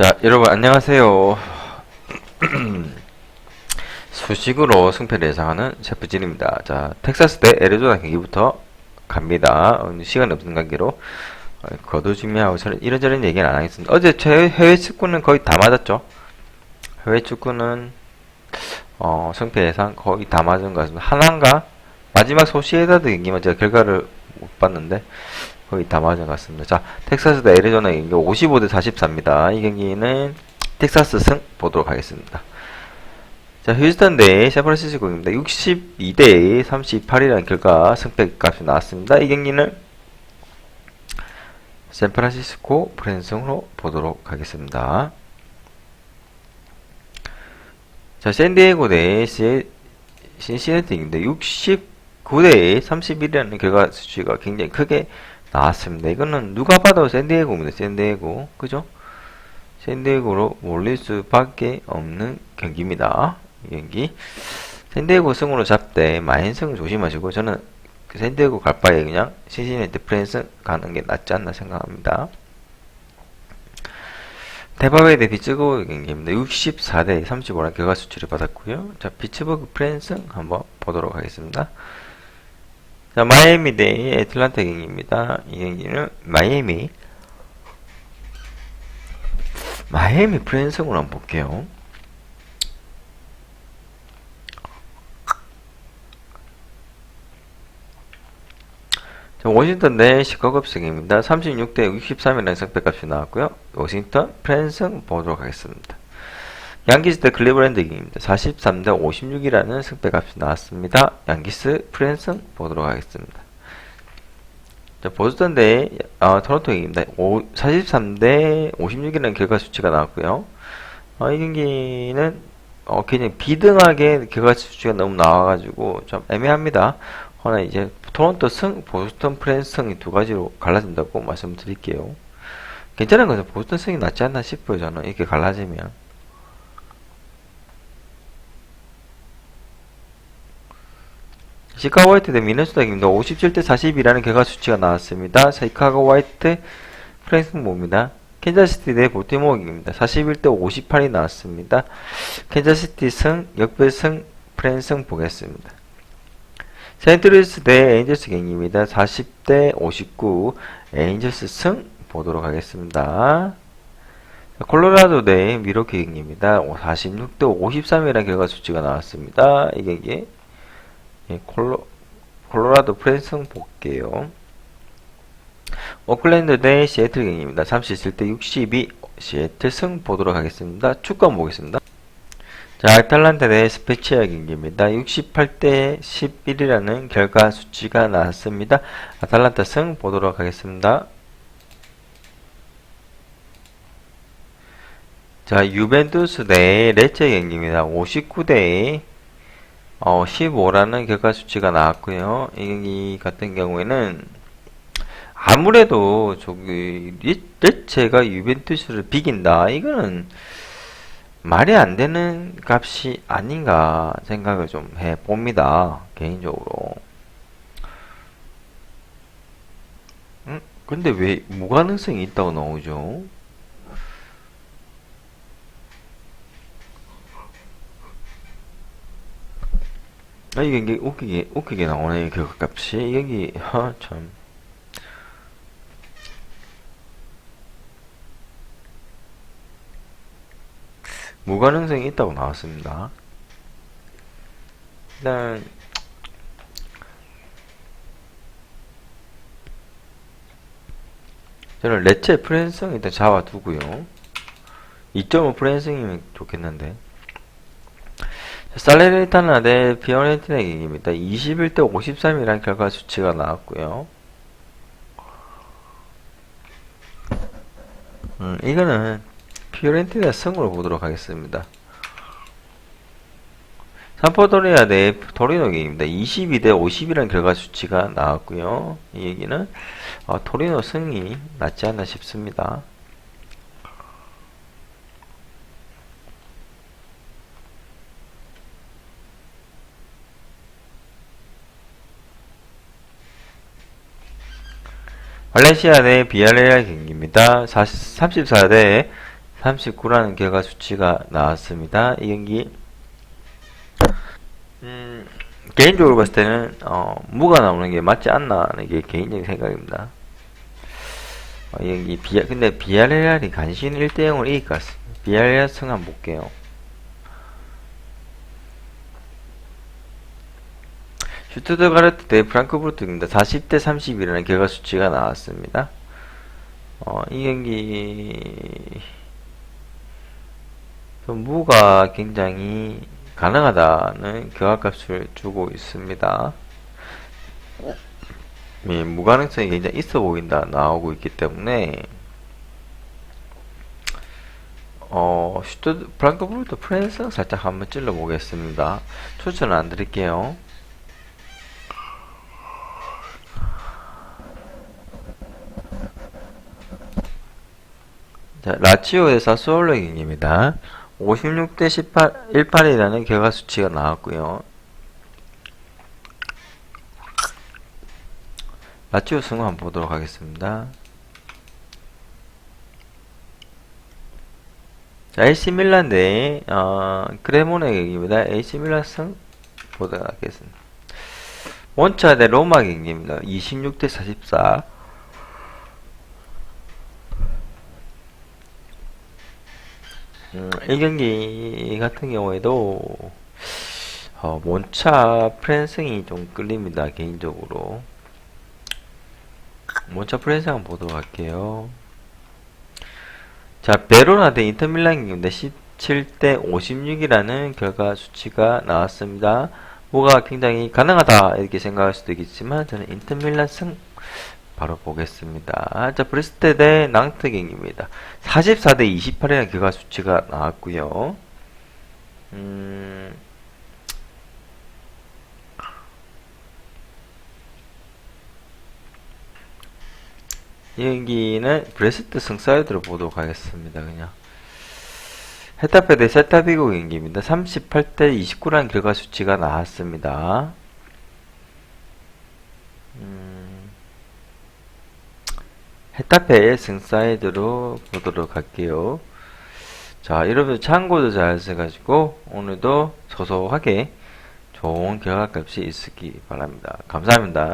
자, 여러분 안녕하세요. 수식으로 승패를 예상하는 셰프진입니다. 자, 텍사스 대 애리조나 경기부터 갑니다. 시간이 없는 관계로 어, 거두중미하고 저는 이런저런 얘기는 안 하겠습니다. 어제 제 해외 축구는 거의 다 맞았죠. 해외 축구는 어, 승패 예상 거의 다 맞은 것 같습니다. 하나인가? 마지막 소시에다드 경기만 제가 결과를 못 봤는데 거의 다 같습니다. 자, 텍사스 대 애리조나 경기 55대 44입니다. 이 경기는 텍사스 승 보도록 하겠습니다. 자, 휴스턴 대 샌프란시스코입니다. 62대 38이라는 결과 승패 값이 나왔습니다. 이 경기는 샌프란시스코 프랜승으로 보도록 하겠습니다. 자, 샌디에고 대 시- 신시내티입니다. 69대 31이라는 결과 수치가 굉장히 크게 나왔습니다. 이거는 누가 봐도 샌디에고입니다. 샌디에고. 그죠? 샌디에고로 몰릴 수밖에 없는 경기입니다. 이 경기. 샌디에고 승으로 잡되 마인승 조심하시고 저는 그 샌디에고 갈 바에 그냥 신시내티 프랜스 가는 게 낫지 않나 생각합니다. 대바웨 대 비츠버그 경기입니다. 64대 35라는 결과 수치를 받았고요. 자, 비츠버그 프랜스 한번 보도록 하겠습니다. 자, 마이애미 대 애틀란타 경기입니다. 이 경기는 마이애미 마이애미 프랜스으로 한번 볼게요. 자, 워싱턴 대 시카고 승입니다. 36대 63이라는 승패값이 나왔고요. 워싱턴 프랜승 보도록 하겠습니다. 양기스 대 클리브랜드 경기입니다. 43대 56이라는 승패값이 나왔습니다. 양기스 프랜승 보도록 하겠습니다. 자, 보스턴 대 어, 토론토 경기입니다. 43대 56이라는 결과 수치가 나왔고요. 어, 이 경기는 어, 그냥 비등하게 결과 수치가 너무 나와가지고 좀 애매합니다. 허나 이제 토론토 승, 보스턴 프랜스 승이 두 가지로 갈라진다고 말씀드릴게요. 괜찮은 거죠. 보스턴 승이 낫지 않나 싶어요. 저는 이렇게 갈라지면. 시카고 화이트 대 미네소타 경기입니다. 57대 40이라는 결과 수치가 나왔습니다. 시카고 화이트 프랜스 승입니다. 캔자시티 대 볼티모어 경기입니다. 41대 58이 나왔습니다. 캔자시티 승, 역배승, 프랜스 승 보겠습니다. 세인트루이스 대 에인절스 경기입니다. 40대 59 에인절스 승 보도록 하겠습니다. 콜로라도 대 미러키 경기입니다. 46대 53이라는 결과 수치가 나왔습니다. 이 경기 예, 콜로, 콜로라도 프랜승 볼게요. 오클랜드 대 시애틀 경기입니다. 37대 62 시애틀 승 보도록 하겠습니다. 축구 보겠습니다. 자, 아탈란타 대 스페치아 경기입니다. 68대 11이라는 결과 수치가 나왔습니다. 아탈란타 승 보도록 하겠습니다. 자, 유벤투스 대 레체 경기입니다. 59대 어, 15라는 결과 수치가 나왔고요. 이 같은 경우에는 아무래도 저기 레- 레체가 유벤투스를 비긴다. 이거는 말이 안 되는 값이 아닌가 생각을 좀 해봅니다. 개인적으로. 음? 근데 왜 무가능성이 있다고 나오죠? 아, 이게, 이게 웃기게, 웃기게 나오네, 그 값이. 여기, 하, 참. 무가능성이 있다고 나왔습니다. 일단 저는 레체 프랜성 일단 잡아두고요. 2.5 프랜성이면 좋겠는데. 살레르타나 대 피오렌티나 경기입니다. 21대 53이라는 결과 수치가 나왔고요. 음, 이거는 피오렌티나 승으로 보도록 하겠습니다. 삼포도리아 대 토리노 경기입니다. 22대 50이라는 결과 수치가 나왔고요. 이 얘기는 어, 토리노 승이 낫지 않나 싶습니다. 발렌시아 대 비아레알 경기입니다. 34대 39라는 결과 수치가 나왔습니다. 이 경기 음, 개인적으로 봤을 때는 어, 무가 나오는 게 맞지 않나 하는 게 개인적인 생각입니다. 어, 이 경기 비아, 근데 비아레알이 간신 1대 0으로 이길 것 같습니다. 비아레알 승 한번 볼게요. 슈투트가르트 대 프랑크푸르트입니다. 40대 31이라는 결과 수치가 나왔습니다. 어, 이 경기 좀 무가 굉장히 가능하다는 결과값을 주고 있습니다. 예, 무가능성이 굉장히 있어 보인다 나오고 있기 때문에 어 슈트 프랑크푸르트 프랜스 살짝 한번 찔러 보겠습니다. 추천은 안 드릴게요. 자, 라치오의 사스올로 경기입니다. 56대 18, 18이라는 결과 수치가 나왔고요. 라치오 승부 한번 보도록 하겠습니다. 자, AC 밀란 대 어, 크레모네 경기입니다. AC 밀란 승 보도록 하겠습니다. 원차 대 로마 경기입니다. 26대 44. 음, 이 경기 같은 경우에도 어, 몬차 프랜승이 좀 끌립니다 개인적으로. 몬차 프랜승 한번 보도록 할게요. 자 베로나 대 인터밀란 경기인데 17대 56이라는 결과 수치가 나왔습니다. 뭐가 굉장히 가능하다 이렇게 생각할 수도 있겠지만 저는 인터밀란 승 바로 보겠습니다. 자, 브레스트 대 낭트 경기입니다. 44대 28이라는 결과 수치가 나왔고요. 음, 이 경기는 브레스트 승사이드로 보도록 하겠습니다. 그냥 헤타페 대 셀타비고 경기입니다. 38대 29라는 결과 수치가 나왔습니다. 음, 헤타페의 승사이드로 보도록 할게요. 자, 여러분 참고도 잘 해가지고 오늘도 소소하게 좋은 결과값이 있기 바랍니다. 감사합니다.